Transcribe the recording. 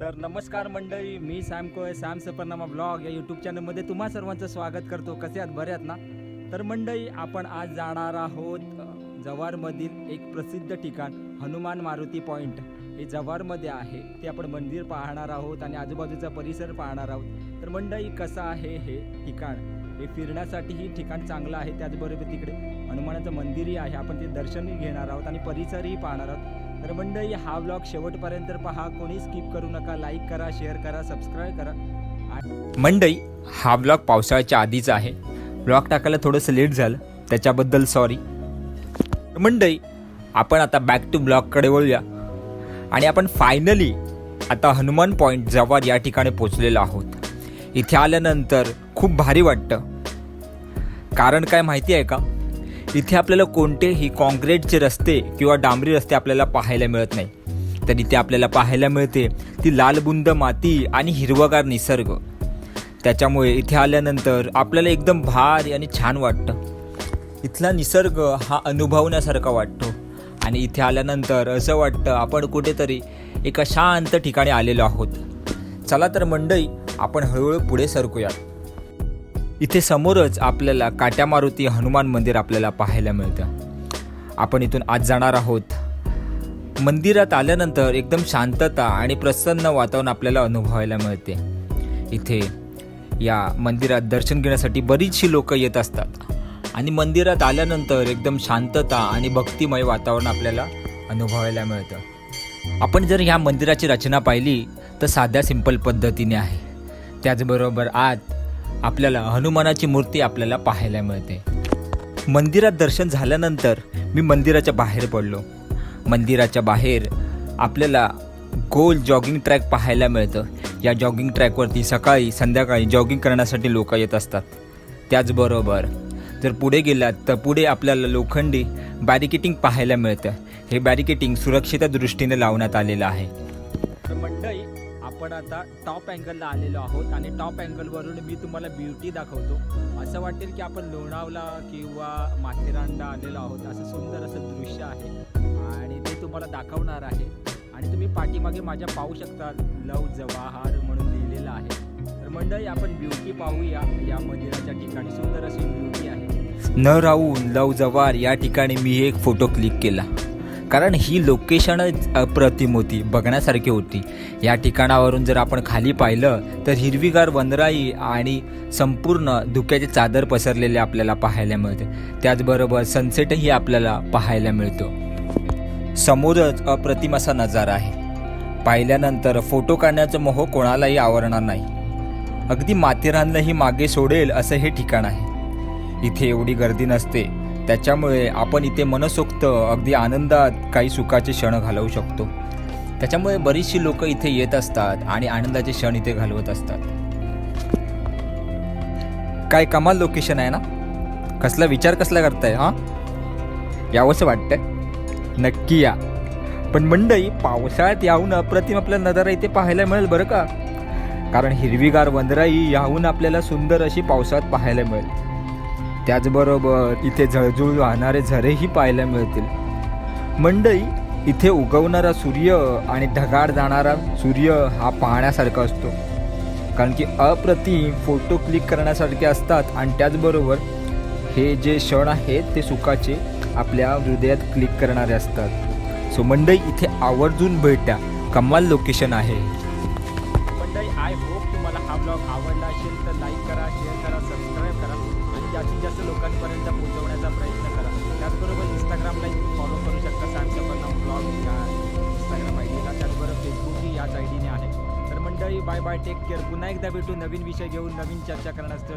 तर नमस्कार मंडळी मी सॅम कोय सॅम सपरनामा ब्लॉग या यूट्यूब चॅनलमध्ये तुम्हा सर्वांचं स्वागत करतो. कसे आहात? बरे आहात ना? तर मंडळी आपण आज जाणार आहोत जव्हारमधील एक प्रसिद्ध ठिकाण हनुमान मारुती पॉईंट हे जव्हारमध्ये आहे. ते आपण मंदिर पाहणार आहोत आणि आजूबाजूचा परिसर पाहणार आहोत. तर मंडळी कसं आहे हे ठिकाण? हे फिरण्यासाठीही ठिकाण चांगलं आहे. त्याचबरोबर तिकडे हनुमानाचं मंदिरही आहे. आपण ते दर्शनही घेणार आहोत आणि परिसरही पाहणार आहोत. तर मंडळी हा ब्लॉग शेवटपर्यंत पहा. कोणी स्किप करू नका. लाईक करा शेअर करा सबस्क्राईब करा. मंडई हा ब्लॉग पावसाळ्याच्या आधीचा आहे. ब्लॉग टाकायला थोडंसं लेट झालं. त्याच्याबद्दल सॉरी मंडई आपण आता बॅक टू ब्लॉगकडे वळूया. आणि आपण फायनली आता हनुमान पॉईंट जव्हार या ठिकाणी पोचलेलो आहोत. इथे आल्यानंतर खूप भारी वाटतं. कारण काय माहिती आहे का? इथे आपल्याला कोणतेही कॉन्क्रीटचे रस्ते किंवा डांबरी रस्ते आपल्याला पाहायला मिळत नाही. तर इथे आपल्याला पाहायला मिळते ती लालबुंद माती आणि हिरवगार निसर्ग. त्याच्यामुळे इथे आल्यानंतर आपल्याला एकदम भारी आणि छान वाटतं. इथला निसर्ग हा अनुभवण्यासारखा वाटतो. आणि इथे आल्यानंतर असं वाटतं आपण कुठेतरी एका शांत ठिकाणी आलेलो आहोत. चला तर मंडई आपण हळूहळू पुढे सरकूयात. इथे समोरच आपल्याला काट्या मारुती हनुमान मंदिर आपल्याला पाहायला मिळतं. आपण इथून आज जाणार आहोत. मंदिरात आल्यानंतर एकदम शांतता आणि प्रसन्न वातावरण आपल्याला अनुभवायला मिळते. इथे या मंदिरात दर्शन घेण्यासाठी बरीचशी लोक येत असतात. आणि मंदिरात आल्यानंतर एकदम शांतता आणि भक्तिमय वातावरण आपल्याला अनुभवायला मिळतं. आपण जर ह्या मंदिराची रचना पाहिली तर साध्या सिंपल पद्धतीने आहे. त्याचबरोबर आत आपल्याला हनुमानाची मूर्ती आपल्याला पाहायला मिळते. मंदिरात दर्शन झाल्यानंतर मी मंदिराच्या बाहेर पडलो. मंदिराच्या बाहेर आपल्याला गोल जॉगिंग ट्रॅक पाहायला मिळतं. या जॉगिंग ट्रॅकवरती सकाळी संध्याकाळी जॉगिंग करण्यासाठी लोक येत असतात. त्याचबरोबर जर पुढे गेलात तर पुढे आपल्याला लोखंडी बॅरिकेटिंग पाहायला मिळतं. हे बॅरिकेटिंग सुरक्षेच्या दृष्टीने लावण्यात आलेलं आहे. तर आपण आता टॉप अँगलला आलेलो आहोत आणि टॉप अँगलवरून मी तुम्हाला ब्युटी दाखवतो. असं वाटेल की आपण लोणावला किंवा माथेरानला आलेलो आहोत. असं सुंदर असं दृश्य आहे आणि ते तुम्हाला दाखवणार आहे. आणि तुम्ही पाठीमागे माझ्या पाहू शकता लव जवाहार म्हणून लिहिलेलं आहे. तर मंडळी आपण ब्युटी पाहूया. या मंदिराच्या ठिकाणी सुंदर अशी ब्युटी आहे. न राहून लव जवार या ठिकाणी मी एक फोटो क्लिक केला. कारण ही लोकेशनच अप्रतिम होती बघण्यासारखी होती. या ठिकाणावरून जर आपण खाली पाहिलं तर हिरवीगार वनराई आणि संपूर्ण धुक्याचे चादर पसरलेले आपल्याला पाहायला मिळते. त्याचबरोबर सनसेटही आपल्याला पाहायला मिळतो. समोरच अप्रतिम असा नजारा आहे. पाहिल्यानंतर फोटो काढण्याचं मोह कोणालाही आवडणार नाही. अगदी माथेरानलाही मागे सोडेल असं हे ठिकाण आहे. इथे एवढी गर्दी नसते. त्याच्यामुळे आपण इथे मनसोक्त अगदी आनंदात काही सुखाचे क्षण घालवू शकतो. त्याच्यामुळे बरीचशी लोक इथे येत असतात आणि आनंदाचे क्षण इथे घालवत असतात. काय कमाल लोकेशन आहे ना? कसला विचार कसला करताय हां? यावंसं वाटतंय. नक्की या. पण मंडई पावसाळ्यात याहून अप्रतिम आपल्या नजारा इथे पाहायला मिळेल बरं का? कारण हिरवीगार वंदराई याहून आपल्याला सुंदर अशी पावसाळ्यात पाहायला मिळेल. त्याचबरोबर इथे झळझुळ वाहणारे झरेही पाहायला मिळतील. मंडई इथे उगवणारा सूर्य आणि ढगाळ जाणारा सूर्य हा पाहण्यासारखा असतो. कारण की अप्रतिम फोटो क्लिक करण्यासारखे असतात आणि त्याचबरोबर हे जे क्षण आहेत ते सुखाचे आपल्या हृदयात क्लिक करणारे असतात. सो मंडई इथे आवर्जून भेटा. कमाल लोकेशन आहे. मंडई आय होप तुम्हाला हा ब्लॉग आवडला असेल तर लाईक करा शेअर करा सबस्क्राईब करा. जास्तीत जास्त लोकांपर्यंत पोहोचवण्याचा प्रयत्न करा. त्याचबरोबर इंस्टाग्रामला फॉलो करू शकता सॅमसंग ब्लॉग या इंस्टाग्राम आय डीला त्याचबरोबर फेसबुकही याच आय डीने आहे. तर मंडळी बाय बाय टेक केअर पुन्हा एकदा भेटू. नवीन विषय घेऊन नवीन चर्चा करण्यास